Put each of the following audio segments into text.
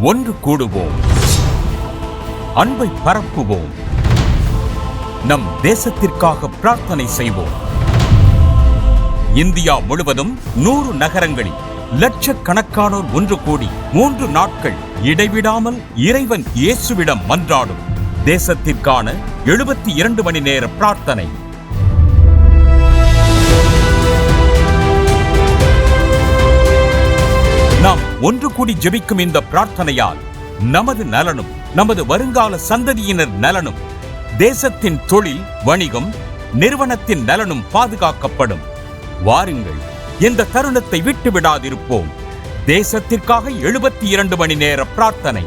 ஒன்று கூடுவோம். அன்பை பரப்புவோம். நம் தேசத்திற்காக பிரார்த்தனை செய்வோம். இந்தியா முழுவதும் நூறு நகரங்களில் லட்சக்கணக்கானோர் ஒன்று கூடி மூன்று நாட்கள் இடைவிடாமல் இறைவன் இயேசுவிடம் மன்றாடும். தேசத்திற்கான எழுபத்தி இரண்டு மணி நேர பிரார்த்தனை. ஒன்று கூடி ஜெபிக்கும் இந்த பிரார்த்தனையால் நமது நலனும் நமது வருங்கால சந்ததியினர் நலனும் தேசத்தின் தொழில் வணிகம் நிறுவனத்தின் நலனும் பாதுகாக்கப்படும். வாருங்கள் இந்த தருணத்தை விட்டு விடாதிருப்போம். தேசத்திற்காக எழுபத்தி இரண்டு மணி நேர பிரார்த்தனை.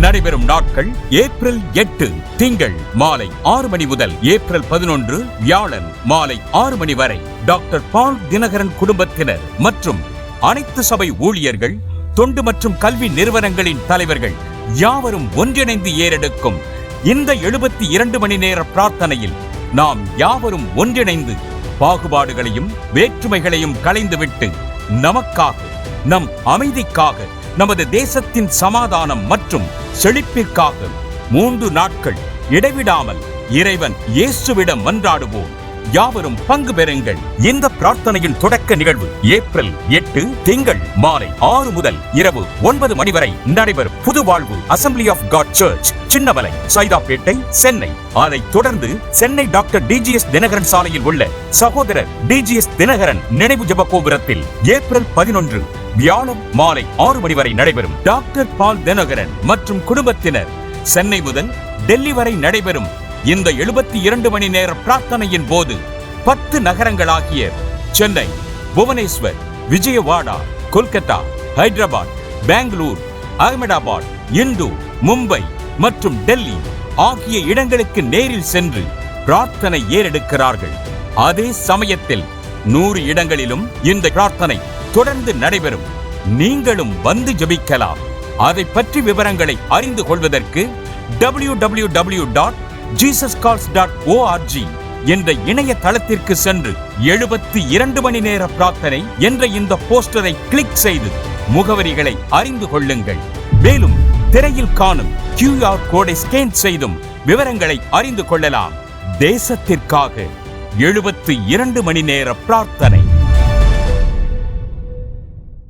நடைபெறும் நாட்கள் ஏப்ரல் எட்டு திங்கள் மாலை ஆறு மணி முதல் ஏப்ரல் பதினொன்று வியாழன் மாலை ஆறு மணி வரை. டாக்டர் பால் தினகரன் குடும்பத்தினர் மற்றும் அனைத்து சபை ஊழியர்கள் தொண்டு மற்றும் கல்வி நிறுவனங்களின் தலைவர்கள் யாவரும் ஒன்றிணைந்து ஏறெடுக்கும் இந்த எழுபத்தி இரண்டு மணி நேர பிரார்த்தனையில் நாம் யாவரும் ஒன்றிணைந்து பாகுபாடுகளையும் வேற்றுமைகளையும் களைந்துவிட்டு நமக்காக நம் அமைதிக்காக நமது தேசத்தின் சமாதானம் மற்றும் செழிப்பிற்காக மூன்று நாட்கள் இடைவிடாமல் இறைவன் இயேசுவிடம் மன்றாடுவோம். யாவரும் பங்கு பெறுங்கள். இந்த பிரார்த்தனையின் தொடக்க நிகழ்வு ஏப்ரல் எட்டு திங்கள் மாலை ஆறு முதல் இரவு ஒன்பது மணி வரை நடைபெறும் புது வாழ்வு assembly of God church Chinnamalai Saidapet Chennai. அதைத் தொடர்ந்து சென்னை டாக்டர் டிஜிஎஸ் தினகரன் சாலையில் உள்ள சகோதரர் டிஜிஎஸ் தினகரன் நினைவு ஜப கோபுரத்தில் ஏப்ரல் பதினொன்று வியாழன் மாலை ஆறு மணி வரை நடைபெறும் டாக்டர் பால் தினகரன் மற்றும் குடும்பத்தினர். சென்னை முதல் டெல்லி வரை நடைபெறும் இந்த எழுபத்தி இரண்டு மணி நேர பிரார்த்தனையின் போது பத்து நகரங்களாகிய சென்னை புவனேஸ்வர் விஜயவாடா கொல்கத்தா ஹைதராபாத் பெங்களூர் அகமதாபாத் இந்து மும்பை மற்றும் டெல்லி ஆகிய இடங்களுக்கு நேரில் சென்று பிரார்த்தனை ஏறெடுக்கிறார்கள். அதே சமயத்தில் நூறு இடங்களிலும் இந்த பிரார்த்தனை தொடர்ந்து நடைபெறும். நீங்களும் வந்து ஜபிக்கலாம். அதை பற்றி விவரங்களை அறிந்து கொள்வதற்கு W W W dot Jesus calls dot O R G என்ற இணைய தளத்திற்கு சென்று எழுபத்தி இரண்டு மணி நேர பிரார்த்தனை என்ற இந்த போஸ்டரை கிளிக் செய்து முகவரிகளை அறிந்து கொள்ளுங்கள். மேலும் திரையில் காணும் கியூஆர் கோடை ஸ்கேன் செய்தும் விவரங்களை அறிந்து கொள்ளலாம். தேசத்திற்காக எழுபத்தி இரண்டு மணி நேர பிரார்த்தனை.